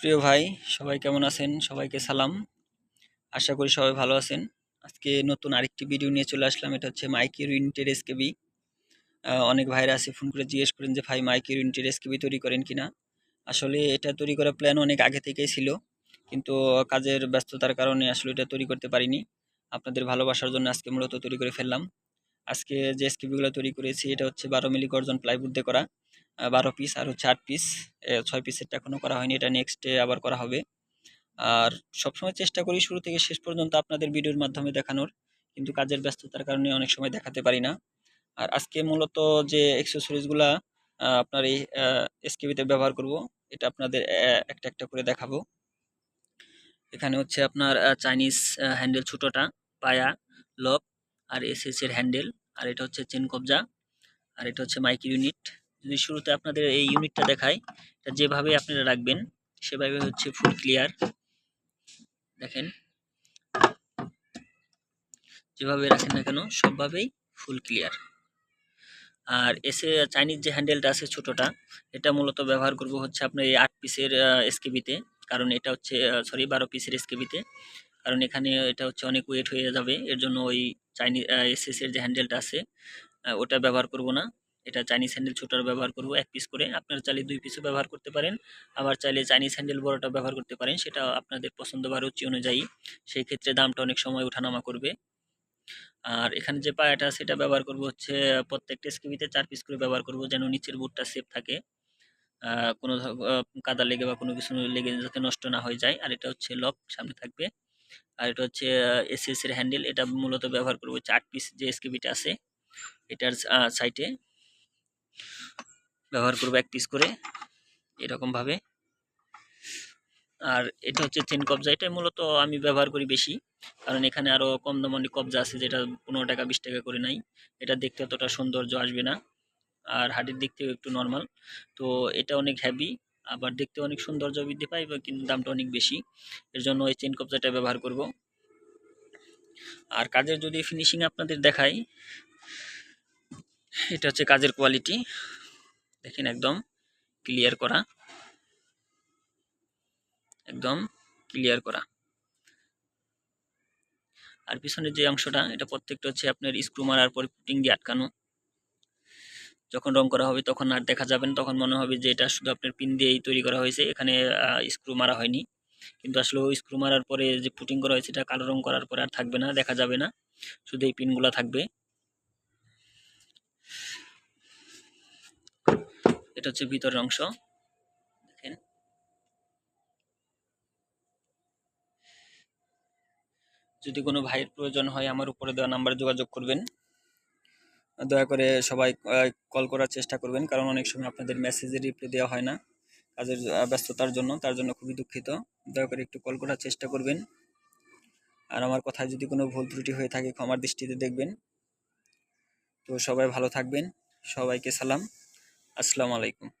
প্রিয় ভাই, সবাই কেমন আছেন? সবাইকে সালাম। আশা করি সবাই ভালো আছেন। আজকে নতুন আরেকটি ভিডিও নিয়ে চলে আসলাম। এটা হচ্ছে মাইকের ইউনিটের এসকেবি অনেক ভাইরা আছে ফোন করে জিজ্ঞেস করেন যে, ভাই মাইকের ইউনিটের এসকেবি তৈরি করেন কিনা? আসলে এটা তৈরি করার প্ল্যান অনেক আগে থেকেই ছিল। কিন্তু কাজের ব্যস্ততার কারণে আসলে এটা তৈরি করতে পারিনি। আপনাদের ভালোবাসার জন্য আজকে মূলত তৈরি করে ফেললাম। আজকে যে এসকেবিগুলো তৈরি করেছি, এটা হচ্ছে বারো মিলি গর্জন প্লাইউড দিয়ে করা। বারো পিস আর হচ্ছে আট পিস ছয় পিসেরটা এখনও করা হয়নি, এটা নেক্সটে আবার করা হবে। আর সবসময় চেষ্টা করি শুরু থেকে শেষ পর্যন্ত আপনাদের ভিডিওর মাধ্যমে দেখানোর, কিন্তু কাজের ব্যস্ততার কারণে অনেক সময় দেখাতে পারি না। আর আজকে মূলত যে এক্সেসরিজগুলা আপনার এই এসকেবিতে ব্যবহার করব, এটা আপনাদের একটা একটা করে দেখাবো। এখানে হচ্ছে আপনার চাইনিজ হ্যান্ডেল ছোটোটা, পায়া লক আর এস এর হ্যান্ডেল আর এটা হচ্ছে চেন কবজা, আর এটা হচ্ছে মাইক ইউনিট যদি শুরুতে আপনাদের এই ইউনিটটা দেখাই, এটা যেভাবে আপনারা রাখবেন, সেভাবে হচ্ছে ফুল ক্লিয়ার দেখেন। যেভাবে রাখেন না কেন, সবভাবেই ফুল ক্লিয়ার আর এসে চাইনিজ যে হ্যান্ডেলটা আছে ছোটোটা, এটা মূলত ব্যবহার করব হচ্ছে আপনার এই আট পিসের এসকেবিতে কারণ এটা হচ্ছে সরি বারো পিসের এসকেবিতে কারণ এখানে এটা হচ্ছে অনেক ওয়েট হয়ে যাবে। এর জন্য ওই চাইনিজ এসএস এর যে হ্যান্ডেলটা আছে ওটা ব্যবহার করব না। এটা চাইনিজ হ্যান্ডেল ছোটোর ব্যবহার করব এক পিস করে। আপনারা চাইলে দুই পিসও ব্যবহার করতে পারেন। আবার চাইলে চাইনিজ হ্যান্ডেল বড়টা ব্যবহার করতে পারেন। সেটা আপনাদের পছন্দ বা রুচি অনুযায়ী। সেই ক্ষেত্রে দামটা অনেক সময় ওঠানামা করবে। আর এখানে যে পায়াটা, সেটা ব্যবহার করব হচ্ছে, প্রত্যেকটা স্কিবিতে চার পিস করে ব্যবহার করব যেন নিচের বুটটা সেফ থাকে। কোনো কাদা লেগে বা কোনো কিছু লেগে যাতে নষ্ট না হয়ে যায়। আর এটা হচ্ছে লক সামনে থাকবে। আর এটা হচ্ছে এসএস এর হ্যান্ডেল এটা মূলত ব্যবহার করব চার পিস যে এসকেবিটা আছে, এটার সাইটে ব্যবহার করব এক পিস করে, এরকমভাবে। আর এটা হচ্ছে চেন কবজা এটা মূলত আমি ব্যবহার করি বেশি, কারণ এখানে আরও কম দামানি কবজা আছে যেটা পনেরো টাকা, বিশ টাকা করে নাই। এটা দেখতে অতটা সৌন্দর্য আসবে না, আর হাড়ির দিক থেকেও একটু নর্মাল তো এটা অনেক হ্যাভি আবার দেখতে অনেক সৌন্দর্য বৃদ্ধি পায় কিন্তু দামটা অনেক বেশি। এর জন্য এই চেন কবজাটা ব্যবহার করব। আর কাজের যদি ফিনিশিং আপনাদের দেখাই, এটা হচ্ছে কাজের কোয়ালিটি দেখেন একদম ক্লিয়ার করা। একদম ক্লিয়ার করা। আর পিছনের যে অংশটা, এটা প্রত্যেকটা হচ্ছে আপনার স্ক্রু মারার পর পুটিং দিয়ে আটকানো। যখন রং করা হবে তখন আর দেখা যাবেন তখন মনে হবে যে এটা শুধু আপনার পিন দিয়েই তৈরি করা হয়েছে। এখানে স্ক্রু মারা হয়নি। কিন্তু আসলে স্ক্রু মারার পরে যে পুটিং করা হয়েছে এটা কালো রং করার পরে আর থাকবে না, দেখা যাবে না। শুধু এই পিনগুলো থাকবে। এটা হচ্ছে ভিতরের অংশ। দেখেন। যদি কোনো ভাইয়ের প্রয়োজন হয় আমার উপরে দেওয়া নাম্বারে যোগাযোগ করবেন। দয়া করে সবাই কল করার চেষ্টা করবেন। কারণ অনেক সময় আপনাদের মেসেজের রিপ্লাই দেওয়া হয় না কাজের ব্যস্ততার জন্য, তার জন্য খুবই দুঃখিত। দয়া করে একটু কল করার চেষ্টা করবেন। আর আমার কথায় যদি কোনো ভুল ত্রুটি হয়ে থাকে, ক্ষমার দৃষ্টিতে দেখবেন। তো সবাই ভালো থাকবেন। সবাইকে সালাম। আসসালামু আলাইকুম।